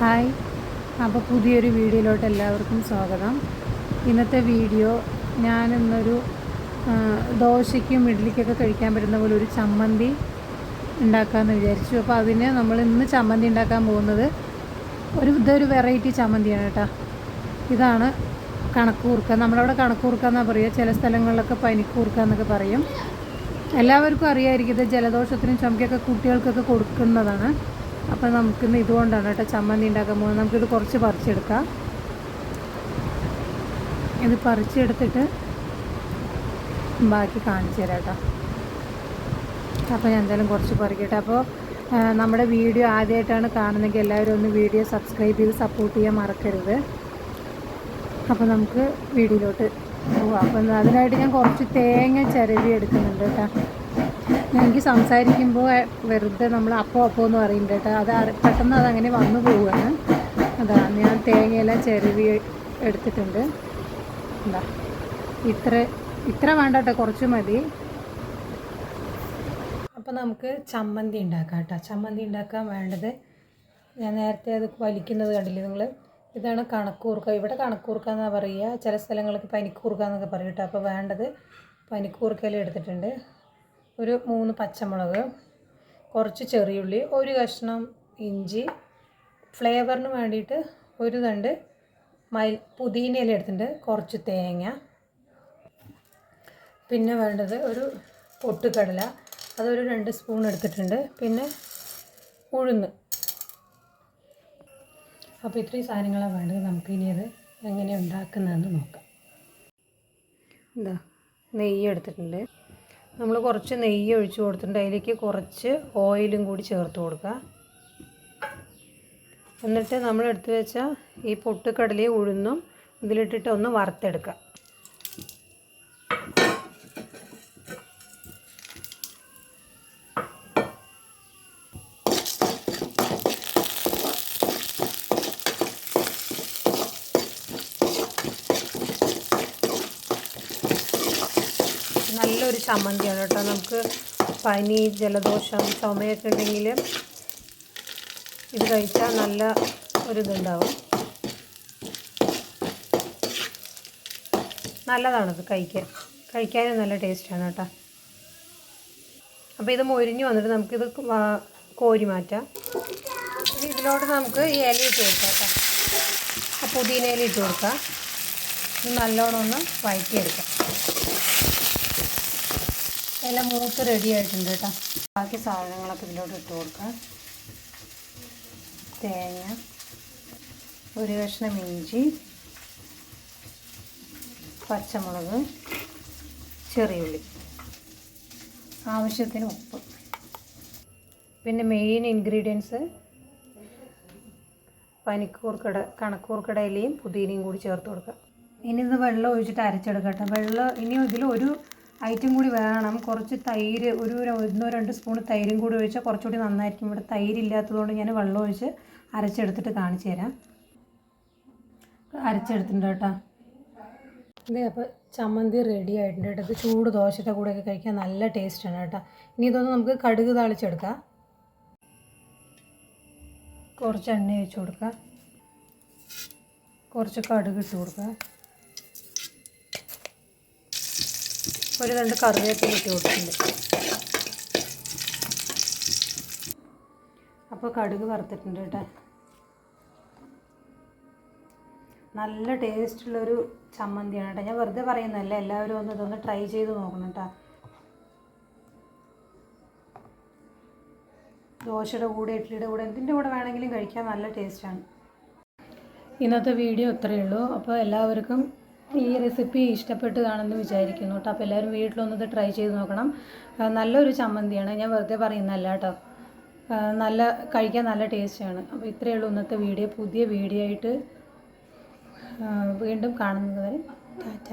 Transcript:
Hi. അപ്പോൾ പുതിയൊരു വീഡിയോയിലോട്ട് എല്ലാവർക്കും സ്വാഗതം. ഇന്നത്തെ വീഡിയോ ഞാൻ ഇന്നൊരു ദോശയ്ക്കും ഇഡ്ഡലിക്കൊക്കെ കഴിക്കാൻ പറ്റുന്ന പോലെ ഒരു ചമ്മന്തി ഉണ്ടാക്കാമെന്ന് വിചാരിച്ചു. അപ്പോൾ അതിന് നമ്മൾ ഇന്ന് ചമ്മന്തി ഉണ്ടാക്കാൻ പോകുന്നത് ഒരു ഇതൊരു വെറൈറ്റി ചമ്മന്തിയാണ് കേട്ടോ. ഇതാണ് കണക്കൂർക്ക. നമ്മളവിടെ കണക്കൂർക്ക എന്നാണ് പറയുക. ചില സ്ഥലങ്ങളിലൊക്കെ പനിക്കൂർക്ക എന്നൊക്കെ പറയും. എല്ലാവർക്കും അറിയാമായിരിക്കും ഇത് ജലദോഷത്തിനും ചുമക്കൊക്കെ കുട്ടികൾക്കൊക്കെ കൊടുക്കുന്നതാണ്. അപ്പോൾ നമുക്കിന്ന് ഇതുകൊണ്ടാണ് കേട്ടോ ചമ്മന്തി ഉണ്ടാക്കാൻ പോകുന്നത്. നമുക്കിത് കുറച്ച് പറിച്ചെടുക്കാം. ഇത് പറിച്ചെടുത്തിട്ട് ബാക്കി കാണിച്ചു തരാം കേട്ടോ. അപ്പോൾ ഞാൻ എന്തായാലും കുറച്ച് പറിക്കട്ടെ. അപ്പോൾ നമ്മുടെ വീഡിയോ ആദ്യമായിട്ടാണ് കാണുന്നെങ്കിൽ എല്ലാവരും ഒന്ന് വീഡിയോ സബ്സ്ക്രൈബ് ചെയ്ത് സപ്പോർട്ട് ചെയ്യാൻ മറക്കരുത്. അപ്പോൾ നമുക്ക് വീഡിയോയിലോട്ട് പോവാം. അപ്പം അതിനായിട്ട് ഞാൻ കുറച്ച് തേങ്ങ ചിരവി എടുക്കുന്നുണ്ട് കേട്ടോ. എനിക്ക് സംസാരിക്കുമ്പോൾ വെറുതെ നമ്മൾ അപ്പോൾ അപ്പോൾ എന്ന് പറയുന്നുണ്ട് കേട്ടോ. അത് പെട്ടെന്ന് അതങ്ങനെ വന്നു പോവുകയാണ് അതാ ഞാൻ തേങ്ങയെല്ലാം ചെരുവി എടുത്തിട്ടുണ്ട്. എന്താ ഇത്ര ഇത്ര വേണ്ട കേട്ടോ കുറച്ച് മതി. അപ്പോൾ നമുക്ക് ചമ്മന്തി ഉണ്ടാക്കാം കേട്ടോ. ചമ്മന്തി ഉണ്ടാക്കാൻ വേണ്ടത് ഞാൻ നേരത്തെ അത് വലിക്കുന്നത് കണ്ടില്ലേ നിങ്ങൾ ഇതാണ് കണക്കൂർക്ക. ഇവിടെ കണക്കൂർക്ക എന്നാണ് പറയുക? ചില സ്ഥലങ്ങൾക്ക് പനിക്കൂർക്ക എന്നൊക്കെ പറയും കേട്ടോ. അപ്പോൾ വേണ്ടത് പനിക്കൂർക്കയിൽ എടുത്തിട്ടുണ്ട്. ഒരു മൂന്ന് പച്ചമുളക് കുറച്ച് ചെറിയുള്ളി ഒരു കഷ്ണം ഇഞ്ചി ഫ്ലേവറിന് വേണ്ടിയിട്ട് ഒരു തണ്ട് മൈ പുതിനയില എടുത്തിട്ടുണ്ട് കുറച്ച് തേങ്ങ. പിന്നെ വേണ്ടത് ഒരു പൊട്ടുകടല അതൊരു രണ്ട് സ്പൂൺ എടുത്തിട്ടുണ്ട്. പിന്നെ ഉഴുന്ന്. അപ്പോൾ ഇത്രയും സാധനങ്ങളാണ് വേണ്ടത്. നമുക്കിനി അത് എങ്ങനെ ഉണ്ടാക്കുന്നതെന്ന് നോക്കാം. എന്താ നെയ്യ് എടുത്തിട്ടുണ്ട്. നമ്മൾ കുറച്ച് നെയ്യ് ഒഴിച്ച് കൊടുത്തിട്ടുണ്ട്. അതിലേക്ക് കുറച്ച് ഓയിലും കൂടി ചേർത്ത് കൊടുക്കുക. എന്നിട്ട് നമ്മൾ എടുത്തു വെച്ച ഈ പൊട്ടുകടലയും ഉഴുന്നും ഇതിലിട്ടിട്ട് ഒന്ന് വറുത്തെടുക്കുക. നല്ലൊരു ചമ്മന്തിയാണ് കേട്ടോ. നമുക്ക് പനി ജലദോഷം ചുമയൊക്കെ ഉണ്ടെങ്കിൽ ഇത് കഴിച്ചാൽ നല്ല ഒരു ഇതുണ്ടാവും. നല്ലതാണത് കഴിക്കാൻ. കഴിക്കാനും നല്ല ടേസ്റ്റാണ് കേട്ടോ. അപ്പോൾ ഇത് മൊരിഞ്ഞ് വന്നിട്ട് നമുക്കിത് കോരി മാറ്റാം. ഇതിലോട്ട് നമുക്ക് ഈ ഇല ഇട്ട് കൊടുക്കാം കേട്ടോ. ഇല ഇട്ട് കൊടുക്കാം. ഇത് നല്ലോണം ഒന്ന് വഴറ്റിയെടുക്കാം. എല്ലാം മൂത്ത് റെഡി ആയിട്ടുണ്ട് കേട്ടോ ബാക്കി സാധനങ്ങളൊക്കെ ഇതിലോട്ട് ഇട്ട് കൊടുക്കാം. തേങ്ങ ഒരു കഷ്ണം ഇഞ്ചി പച്ചമുളക് ചെറിയുള്ളി ആവശ്യത്തിന് ഉപ്പ്. പിന്നെ മെയിൻ ഇൻഗ്രീഡിയൻസ് പനിക്കൂർക്കട കണക്കൂർക്കടയിലയും പുതിനയും കൂടി ചേർത്ത് കൊടുക്കുക ഇനി ഇത് വെള്ളം ഒഴിച്ചിട്ട് അരച്ചെടുക്കട്ടെ വെള്ളം ഇനി ഇതിൽ ഒരു ഐറ്റം കൂടി വേണം. കുറച്ച് തൈര് ഒരു ഒന്നോ രണ്ട് സ്പൂൺ തൈരും കൂടി ഒഴിച്ചാൽ കുറച്ചുകൂടി നന്നായിരിക്കും. ഇവിടെ തൈരില്ലാത്തതുകൊണ്ട് ഞാൻ വെള്ളം ഒഴിച്ച് അരച്ചെടുത്തിട്ട് കാണിച്ചു തരാം. അരച്ചെടുത്തിട്ടുണ്ട് കേട്ടോ. ഇത് അപ്പോൾ ചമ്മന്തി റെഡി ആയിട്ടുണ്ട് കേട്ടോ. ചൂട് ദോശയുടെ കൂടെയൊക്കെ കഴിക്കാൻ നല്ല ടേസ്റ്റാണ് കേട്ടോ. ഇനി ഇതൊന്ന് നമുക്ക് കടുക് താളിച്ചെടുക്കാം. കുറച്ച് എണ്ണ ഒഴിച്ച് കൊടുക്കുക കുറച്ച് കടുക് ഇട്ട് കൊടുക്കുക ഒരു രണ്ട് കറിവേപ്പില ഇട്ട് കൊടുക്കുന്നുണ്ട് അപ്പോൾ കടുക് വറുത്തിട്ടുണ്ട് കേട്ടോ. നല്ല ടേസ്റ്റുള്ളൊരു ചമ്മന്തിയാണ് കേട്ടോ. ഞാൻ വെറുതെ പറയുന്നതല്ല എല്ലാവരും ഒന്ന് ഇതൊന്ന് ട്രൈ ചെയ്ത് നോക്കണം കേട്ടോ. ദോശയുടെ കൂടെ ഇഡ്ഡലിയുടെ കൂടെ എന്തിന്റെ കൂടെ വേണമെങ്കിലും കഴിക്കാൻ നല്ല ടേസ്റ്റാണ് ഇന്നത്തെ വീഡിയോ ഇത്രയേ ഉള്ളൂ. അപ്പോൾ എല്ലാവർക്കും ഈ റെസിപ്പി ഇഷ്ടപ്പെട്ട് കാണുമെന്ന് വിചാരിക്കുന്നു കേട്ടോ. അപ്പോൾ എല്ലാവരും വീട്ടിലൊന്നത് ട്രൈ ചെയ്ത് നോക്കണം. നല്ലൊരു ചമ്മന്തിയാണ്. ഞാൻ വെറുതെ പറയുന്നതല്ല കേട്ടോ. നല്ല കഴിക്കാൻ നല്ല ടേസ്റ്റാണ്. അപ്പോൾ ഇത്രയേ ഉള്ളൂ ഇന്നത്തെ വീഡിയോ. പുതിയ വീഡിയോ ആയിട്ട് വീണ്ടും കാണുന്നത് വരെ. ടാറ്റ.